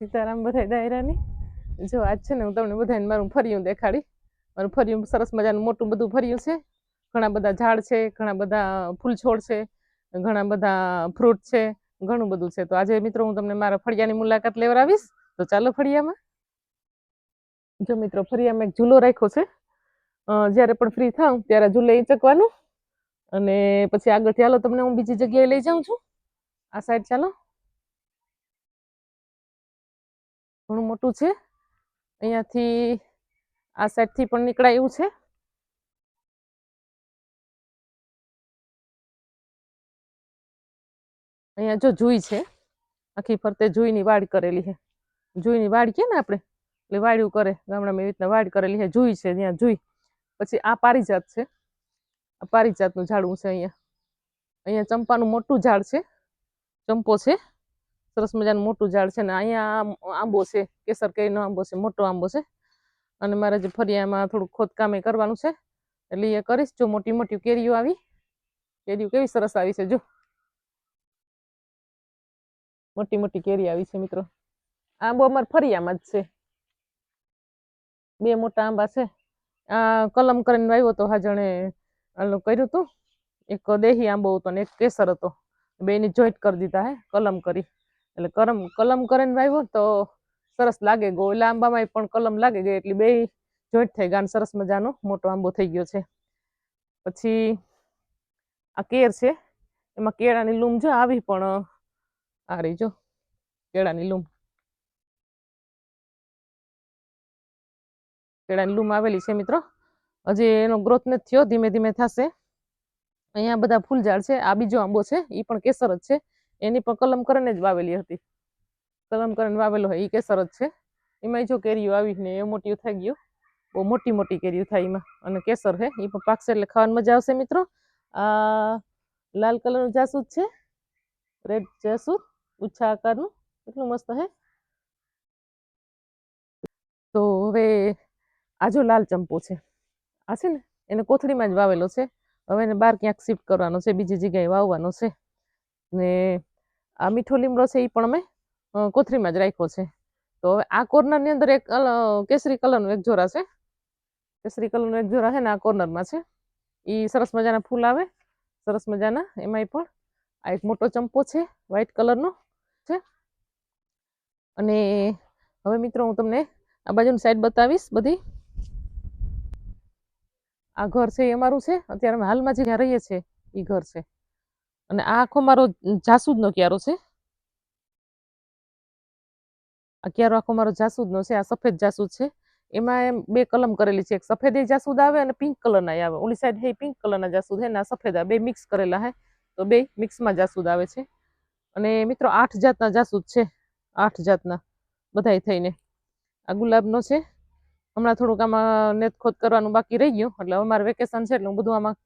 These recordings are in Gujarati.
સીતારામ બધા દાયરાની જો આજ છે ને હું તમને બધાને મારું ફરિયું દેખાડી. મારું ફરિયું સરસ મજાનું મોટું બધું ફરિયું છે. ઘણા બધા ઝાડ છે, ઘણા બધા ફૂલ છોડ છે, ઘણા બધા ફ્રૂટ છે, ઘણું બધું છે. તો આજે મિત્રો હું તમને મારા ફળિયાની મુલાકાત લેવડાવીશ તો ચાલો ફળિયામાં. જો મિત્રો, ફળિયામાં એક ઝૂલો રાખ્યો છે. જ્યારે પણ ફ્રી થાઉં ત્યારે ઝૂલે ચકવાનું અને પછી આગળ ચાલો તમને હું બીજી જગ્યાએ લઈ જાઉં છું. આ સાઈડ ચાલો. ઘણું મોટું છે. અહીંયાથી આ સાઈડથી પણ નીકળાય એવું છે. અહીંયા જો જુઈ છે. આખી ફરતે જુઈની વાડ કરેલી છે. જુઈની વાડ કે ને આપણે? એટલે વાડ્યું કરે. ગામડામાં એવી રીતના વાડ કરેલી છે. જુઈ છે, ત્યાં જુઈ. પછી આ પારિજાત છે. આ પારિજાતનું ઝાડવું છે અહીંયા. અહીંયા ચંપાનું મોટું ઝાડ છે. ચંપો છે. સરસ મજાનું મોટું ઝાડ છે ને અહીંયા આંબો છે, કેસર કેરીનો આંબો છે, મોટો આંબો છે. અને મારે જે ફરિયામાં થોડુંક ખોદકામે કરવાનું છે, એટલે એ કરીશ. જો મોટી મોટી કેરીઓ આવી, કેરીઓ કેવી સરસ આવી છે, જો. મોટી મોટી કેરી આવી છે, મિત્રો. આંબો અમારે ફરિયામાં જ છે. બે મોટા આંબા છે. આ કલમ કરીને આવ્યો હતો હા જણે કર્યું હતું. એક દેહી આંબો હતો ને એક કેસર હતો. બેની જોઈન્ટ કરી દીધા હે, કલમ કરી. એટલે કરમ, કલમ કરીને વાવ્યો તો સરસ લાગે. ગયો ઓલા આંબામાં પણ કલમ લાગે ગઈ. એટલે બે જોઈન્ટ થઈ ગયા સરસ મજાનો મોટો આંબો થઈ ગયો છે. પછી આ કેર છે. એમાં કેળાની લૂમ જો આવી પણ આ રહી જો, કેળાની લૂમ. કેળાની લૂમ આવેલી છે મિત્રો. હજી એનો ગ્રોથ નથી થયો. ધીમે ધીમે થશે. અહીંયા બધા ફૂલ ઝાડ છે. આ બીજો આંબો છે. એ પણ કેસર જ છે. એની પણ કલમ કરીને જ વાવેલી હતી. કલમ કરીને વાવેલો હોય એ કેસર જ છે. એમાં જો કેરીઓ આવી ને એ મોટી થઈ ગયું. બહુ મોટી મોટી કેરીઓ થાય એમાં. અને કેસર છે એ પણ પાકશે એટલે ખાવાની મજા આવશે મિત્રો. આ લાલ કલરનું જાસૂદ છે, રેડ જાસૂદ ઉચ્છા આકારનું. એટલું મસ્ત હે. તો હવે આ જો લાલ ચંપો છે. આ છે ને, એને કોથળીમાં જ વાવેલો છે. હવે એને બહાર ક્યાંક શિફ્ટ કરવાનો છે, બીજી જગ્યાએ વાવવાનો છે. ને આ મીઠો લીમડો છે એ પણ અમે કોથરીમાં જ રાખ્યો છે. તો હવે આ કોર્નરની અંદર એક કેસરી કલરનું એક જોરા છે. કેસરી કલરનું એક જોરા છે ને આ કોર્નરમાં છે. એ સરસ મજાના ફૂલ આવે, સરસ મજાના, એમાંય પણ આ એક મોટો ચંપો છે, વ્હાઈટ કલરનો છે. અને હવે મિત્રો હું તમને આ બાજુની સાઈડ બતાવીશ બધી. આ ઘર છે એ અમારું છે, અત્યારે અમે હાલમાં જે રહીએ છીએ એ ઘર છે. અને આ આખો મારો જાસૂદનો ક્યારો છે? આ ક્યારો આખો મારો જાસૂદનો છે? આ સફેદ જાસૂદ છે? એમાં એમ બે કલમ કરેલી છે. એક સફેદ એ જાસૂદ આવે અને પિંક કલરના આવે. ઓલી સાઈડ હે પિંક કલરના જાસૂદ હે સફેદ આ બે મિક્સ કરેલા હે. તો બે મિક્સમાં જાસૂદ આવે છે. અને મિત્રો આઠ જાતના જાસૂદ છે. આઠ જાતના બધાય થઈને. આ ગુલાબનો છે. હમણાં થોડુંક આમાં નેતખોદ કરવાનું બાકી રહી ગયું. એટલે અમારે વેકેશન છે એટલે હું બધું આમાં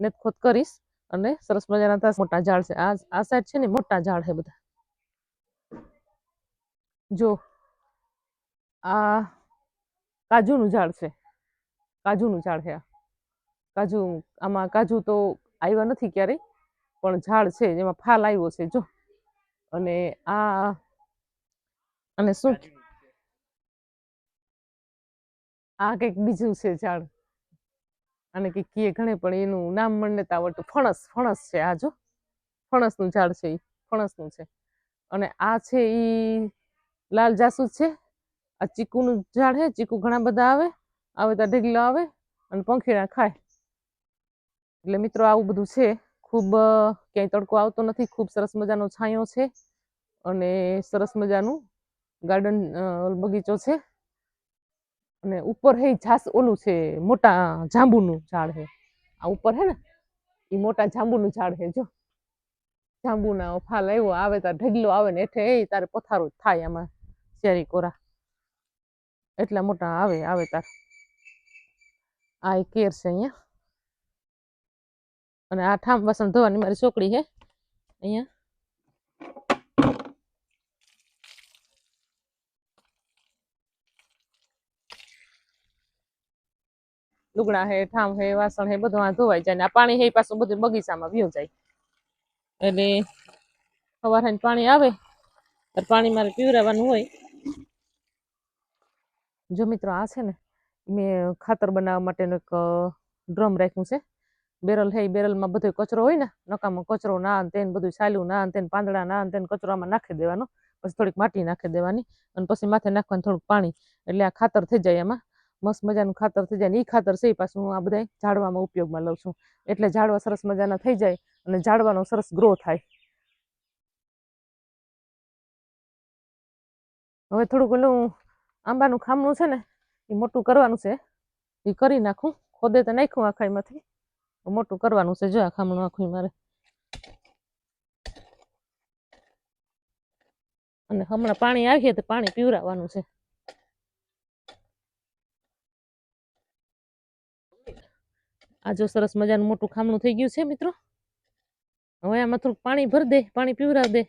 નેતખોદ કરીશ. અને સરસ મજાના તાસ મોટા ઝાડ છે. આ આ સાઈડ છે ને મોટા ઝાડ છે બધા. જો આ કાજુનું ઝાડ છે. કાજુનું ઝાડ છે આ. કાજુ આમાં કાજુ તો આવ્યા નથી ક્યારેય પણ ઝાડ છે જેમાં ફાલ આવ્યો છે. જો અને આ અને શું? આ કંઈક બીજું છે ઝાડ. અને કે કીએ ઘણે, પણ એનું નામ મને તાવડ આવડતું. ફણસ ફણસ છે આ જો. ફણસનું ઝાડ છે એ ફણસનું છે. અને આ છે એ લાલ જાસૂદ છે. આ ચીકુનું ઝાડ છે ચીકુ ઘણા બધા આવે. આવે ત્યાં ઢીગલો આવે અને પંખીડા ખાય. એટલે મિત્રો આવું બધું છે. ખૂબ ક્યાંય તડકો આવતો નથી. ખૂબ સરસ મજાનો છાંયો છે. અને સરસ મજાનું ગાર્ડન બગીચો છે. અને ઉપર હે જાસ ઓલું છે, મોટા જાંબુનું ઝાડ છે આ ઉપર હે ને એ મોટા જાંબુનું ઝાડ છે જો. જાંબુના ફાલ આવ્યો આવે તાર ઢગલો આવે ને એઠે એ તારે પથારો થાય આમાં, શેરી કોરા. એટલા મોટા આવે આવે તાર. આ કેર છે અહીંયા. અને આ ઠામ વાસણ ધોવાની મારી છોકરી છે અહીંયા. લુગડા હે, ઠામ હે, વાસણ હે, બધું આ ધોવાઈ જાય ને આ પાણી હે પાછું બધું બગીચામાં વયો જાય. એટલે સવારે પાણી આવે, ત્યારે પાણી મારે પીવરાવાનું હોય. જો મિત્રો આ છે ને, મેં ખાતર બનાવવા માટેનું એક ડ્રમ રાખ્યું છે. બેરલ હે બેરલમાં બધો કચરો હોય ને, નકામાં કચરો ના ને તેને બધું સાલ્યું ના તેને પાંદડા ના તેને કચરો આમાં નાખી દેવાનો. પછી થોડીક માટી નાખી દેવાની અને પછી માથે નાખવાનું થોડુંક પાણી. એટલે આ ખાતર થઈ જાય એમાં. મસ્ત મજાનું ખાતર થઈ જાય ને એ ખાતર છે એ પાછું હું આ બધા ઝાડવામાં ઉપયોગમાં લઉં છું. એટલે ઝાડવા સરસ મજાના થઈ જાય અને ઝાડવાનો સરસ ગ્રો થાય. હવે થોડુંક ઓલું આંબાનું ખામણું છે ને એ મોટું કરવાનું છે. એ કરી નાખું, ખોદે તો નાખ્યું આખાઈમાંથી મોટું કરવાનું છે જો આ ખામણું આખું મારે. અને હમણાં પાણી આવીએ તો પાણી પીવરાવવાનું છે. આ જો સરસ મજાનું મોટું ખામણું થઈ ગયું છે, મિત્રો. હવે આમાં થોડુંક પાણી ભરી દે, પાણી પીવરાવ દે.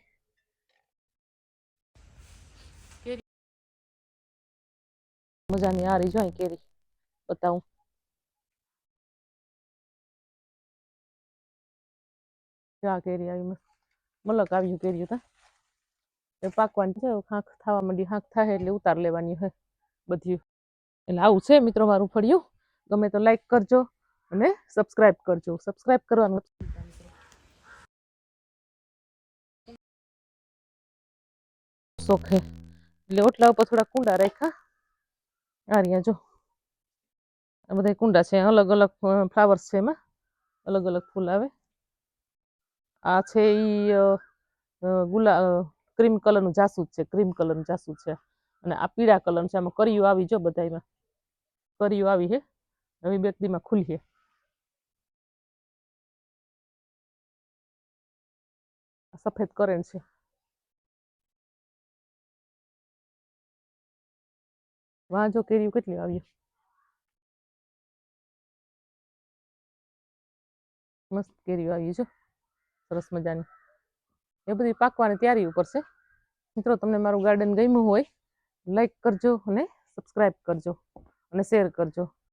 મજાની આ રહી જો કેરી, બતાવું. આ કેરી આવી મસ્ત, મલક આવ્યું કેરીયું તા. એ પાકવાની છે ખાંખ થવા માંડી, ખાંખ થાય એટલે ઉતાર લેવાની હોય બધી એટલે આવું છે, મિત્રો, મારું ફળિયું. ગમે તો લાઈક કરજો. અને સબસ્ક્રાઇબ કરજો. સબસ્ક્રાઇબ કરવાનું એટલે ઓટલા ઉપર થોડા કુંડા રાખ્યા. આ રહ્યા જો. આ બધા કુંડા છે. અલગ અલગ ફ્લાવર્સ છે એમાં. અલગ અલગ ફૂલ આવે. આ છે ઈ ગુલા ક્રીમ કલરનું જાસૂદ છે. ક્રીમ કલરનું જાસૂદ છે. અને આ પીળા કલરનું છે. આમાં કરિયું આવી જો બધાયમાં. કરિયું આવી હે. હવે બેકરીમાં ખુલી ખુલીએ સફેદ કરેલ છે. વાંજો કેરીઓ કેટલી આવી. મસ્ત કેરીઓ આવી છે. સરસ મજાની. એ બધી પાકવાની તૈયારી ઉપર છે. મિત્રો, તમને મારું ગાર્ડન ગમ્યું હોય લાઈક કરજો અને સબસ્ક્રાઈબ કરજો અને શેર કરજો.